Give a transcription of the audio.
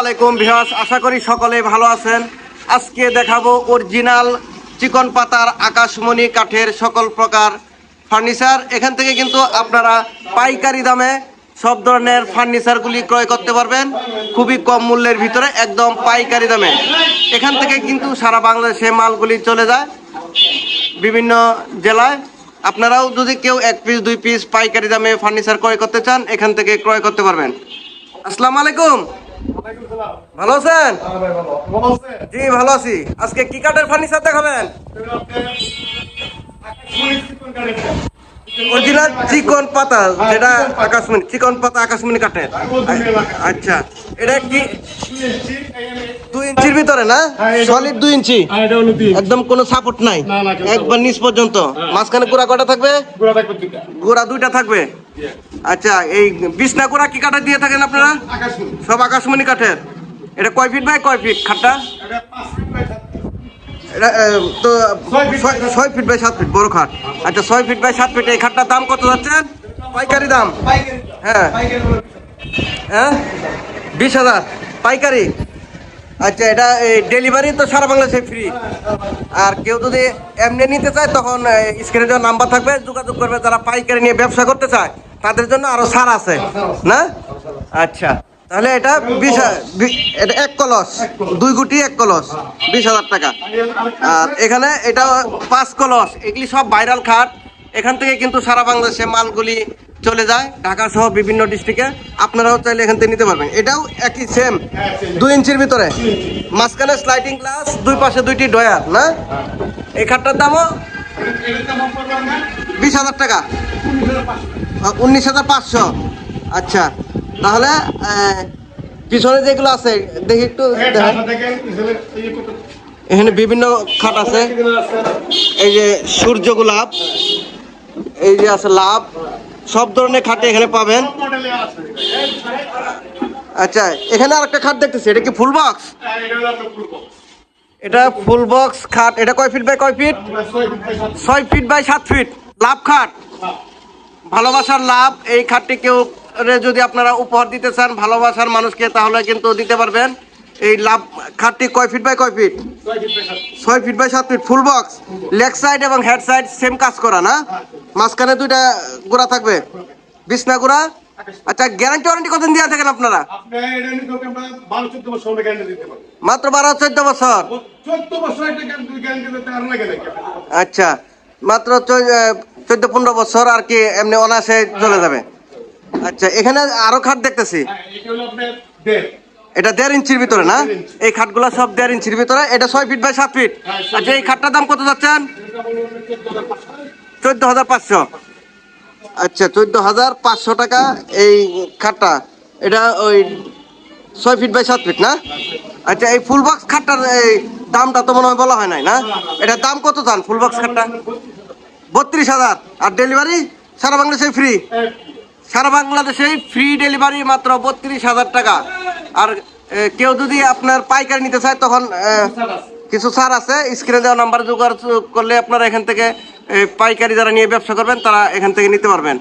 আলাইকুম ভিহাস আশা করি সকলে ভালো আছেন। আজকে দেখাবো অরিজিনাল চিকন পাতার আকাশমণি কাঠের সকল প্রকার ফার্নিচার। এখান থেকে কিন্তু আপনারা পাইকারি দামে সব ধরনের ফার্নিচারগুলি ক্রয় করতে পারবেন। খুবই কম মূল্যের ভিতরে, একদম পাইকারি দামে। এখান থেকে কিন্তু সারা বাংলাদেশে মালগুলি চলে যায় বিভিন্ন জেলায়। আপনারাও যদি কেউ এক পিস দুই পিস পাইকারি দামে ফার্নিচার ক্রয় করতে চান, এখান থেকে ক্রয় করতে পারবেন। আসসালামু আলাইকুম। ভালো আছেন? জি ভালো আছি। আজকে কি কাঠের ফার্নিচার দেখাবেন? অরিজিনাল চিকন পাতা যেটা আকাশমণি চিকন পাতা আকাশমণি কাঠের। আচ্ছা এটা কি? দুই ইঞ্চির ভিতরে না? সলিড দুই ইঞ্চি। একদম কোনো সাপোর্ট নাই? একবার নিচ পর্যন্ত। মাঝখানে গোড়া কটা থাকবে। গোড়া দুইটা। থাকবে? আচ্ছা এই বিছনা করা কি কাঠের দিয়ে থাকেন আপনারা? সব আকাশমণি। কাঠের। এটা কয় ফিট বাই কয় ফিট খাটটা? এটা তো ছয় ফিট বাই সাত ফিট। বড় খাট। আচ্ছা ছয় ফিট বাই সাত ফিট এই খাটটার দাম কত যাচ্ছে? পাইকারি দাম? হ্যাঁ। হ্যাঁ? বিশ হাজার। পাইকারি? আচ্ছা এটা ডেলিভারি তো সারা বাংলাদেশে ফ্রি আর কেউ যদি এমনি নিতে চায়, তখন স্ক্রিনে দেওয়া নাম্বার থাকবে, যোগাযোগ করবে, যারা পাইকারি নিয়ে ব্যবসা করতে চায়, তাদের জন্য আরও ছাড় আছে। না? আচ্ছা তাহলে এটা বিশ এটা এক কলস, দুই গুটি এক কলস, বিশ হাজার টাকা। আর এখানে এটা পাঁচ কলস, এগুলি সব ভাইরাল খাট। এখান থেকে কিন্তু সারা বাংলাদেশে মালগুলি চলে যায় ঢাকা সহ বিভিন্ন ডিস্ট্রিক্টে আপনারাও চাইলে এখান থেকে নিতে পারবেন। এটাও একই সেম দুই ইঞ্চির ভিতরে। মাঝখানে স্লাইডিং গ্লাস দুই পাশে দুইটি ডয়ার না? এই খাটটার দামও বিশ হাজার টাকা। উনিশ হাজার পাঁচশো। আচ্ছা তাহলে পিছনে যেগুলো আছে, দেখি একটু এখানে বিভিন্ন খাট আছে। এই যে সূর্য গোলাপ, এই যে আছে লাভ। সব ধরনের খাট এখানে পাবেন। আচ্ছা এখানে আরেকটা খাট দেখতেছি, এটা কি ফুল বক্স এটা ফুল বক্স খাট, এটা কয় ফিট বাই কয় ফিট ছয় ফিট বাই সাত ফিট। লাভ খাট। ভালোবাসার লাভ, এই খাটটি কেউ যদি আপনারা উপহার দিতে চান, ভালোবাসার মানুষকে, তাহলে কিন্তু দিতে পারবেন এই লাভ খাটটি কয় ফিট বাই কয় ফিট? ছয় ফিট বাই সাত ফিট। ছয় ফিট বাই সাত feet full box leg side এবং হেড সাইড সেম কাজ করা না? মাঝখানে দুইটা গোড়া থাকবে। বিছনা গোড়া? আচ্ছা গ্যারান্টি ওয়ারেন্টি কতদিন দেওয়া থাকেন আপনারা? মাত্র বারো চোদ্দ বছর? চোদ্দ বছর একটা গ্যারান্টি দিতে আর লাগে নাকি? আচ্ছা মাত্র চোদ্দ পনেরো বছর আর কি এমনি অনায়াসে চলে যাবে। আচ্ছা এখানে আরও খাট দেখতেছি। হ্যাঁ এটা দেড় ইঞ্চির ভিতরে না। এই খাটগুলো সব দেড় ইঞ্চির ভিতরে এটা ছয় ফিট বাই সাত ফিট হ্যাঁ, আচ্ছা এই খাটটার দাম কত যাচ্ছেন? এটা চোদ্দ হাজার পাঁচশো। আচ্ছা চোদ্দ হাজার পাঁচশো টাকা এই খাটটা। এটা ওই ছয় ফিট বাই সাত ফিট না? আচ্ছা এই ফুল বক্স খাটটার এই দামটা তো মনে হয় বলা হয় নাই না? এটার দাম কত চান ফুল বক্স খাটটা? বত্রিশ হাজার। আর ডেলিভারি সারা বাংলাদেশে ফ্রি সারা বাংলাদেশে ফ্রি ডেলিভারি মাত্র বত্রিশ হাজার টাকা। আর কেউ যদি আপনার পাইকারি নিতে চায়, তখন কিছু সার আছে। স্ক্রিনে দেওয়া নাম্বার যোগাযোগ করলে আপনারা এখান থেকে পাইকারি যারা নিয়ে ব্যবসা করবেন, তারা এখান থেকে নিতে পারবেন।